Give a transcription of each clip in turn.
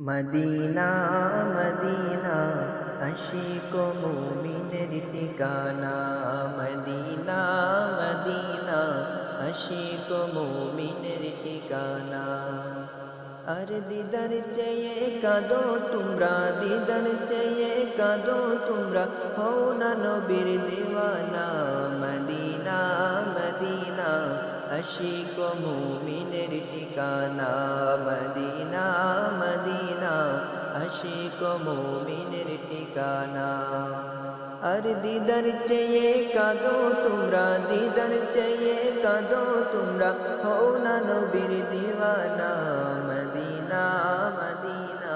Medina Medina, Ashiq মুমিনের ঠিকানা। Medina Medina, Ashiq মুমিনের ঠিকানা। আর দিদার চেয়ে কাঁদো তোমরা, দিদার চেয়ে কাঁদো তোমরা, হও না নবীর দিওয়ানা। মদিনা মদিনা, আশিক মুমিনের ঠিকানা। মদিনা মদিনা, আশিক মুমিনের ঠিকানা। আর দিদার চেয়ে কাঁদো তোমরা, দিদার চেয়ে কাঁদো তোমরা, হও না নবীর দিওয়ানা। মদিনা মদিনা,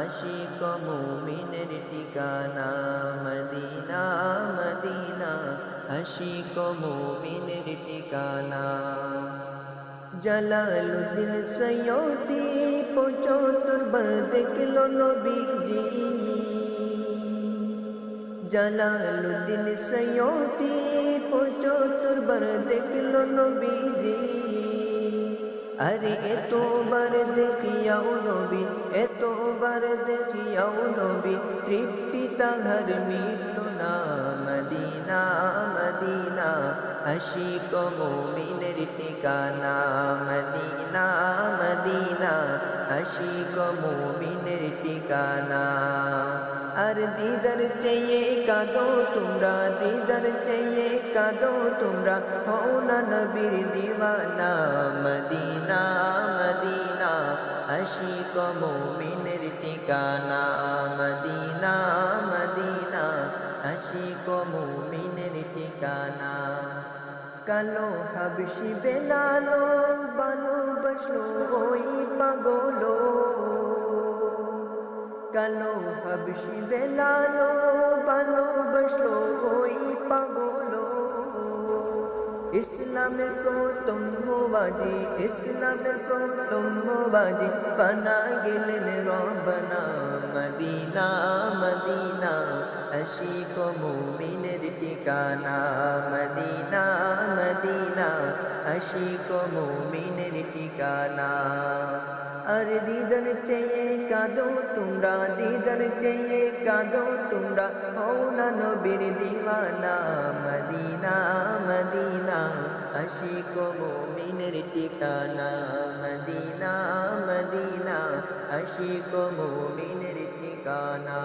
আশিক মুমিনের ঠিকানা। মদিনা মদিনা, আশিক মুমিনের ঠিকানা। জালালুদ্দিন সৈয়দি পঁচাত্তর বার দেখল নবীজি। জালালুদ্দিন সৈয়দি পঁচাত্তর বার দেখল নবীজি। আরে এতবার দেখিয়াও নবী, এতবার দেখিয়াও নবী, তৃপ্তি তাহার মিটল না, মদিনা মদিনা। আশিক মুমিনের ঠিকানা মদিনা মদিনা। আশিক মুমিনের ঠিকানা। আর দিদার চেয়ে কাঁদো তোমরা, দিদার চেয়ে কাঁদো তোমরা। হও না নবীর দিওয়ানা, মদিনা মদিনা। আশিক মুমিনের ঠিকানা, মদিনা মদিনা। আশিক মুমিনের ঠিকানা। কালো হাবশি বেলালো ভালোবাসলো ওই পাগলো। কালো হাবশি বেলালো ভালোবাসলো ওই পাগলো। ইসলামের প্রথম বাজি ইসলামের প্রথম বাজি বানা গেলেন রবনা মদিনা মদিনা। আশিক মুমিনের ঠিকানা মদিনা মদিনা আশিক মুমিনের ঠিকানা আর দিদার চেয়ে কাঁদো তোমরা দিদার চেয়ে কাঁদো তোমরা হও না নবীর দিওয়ানা মদিনা মদিনা আশিক মুমিনের ঠিকানা মদিনা মদিনা আশিক মুমিনের ঠিকানা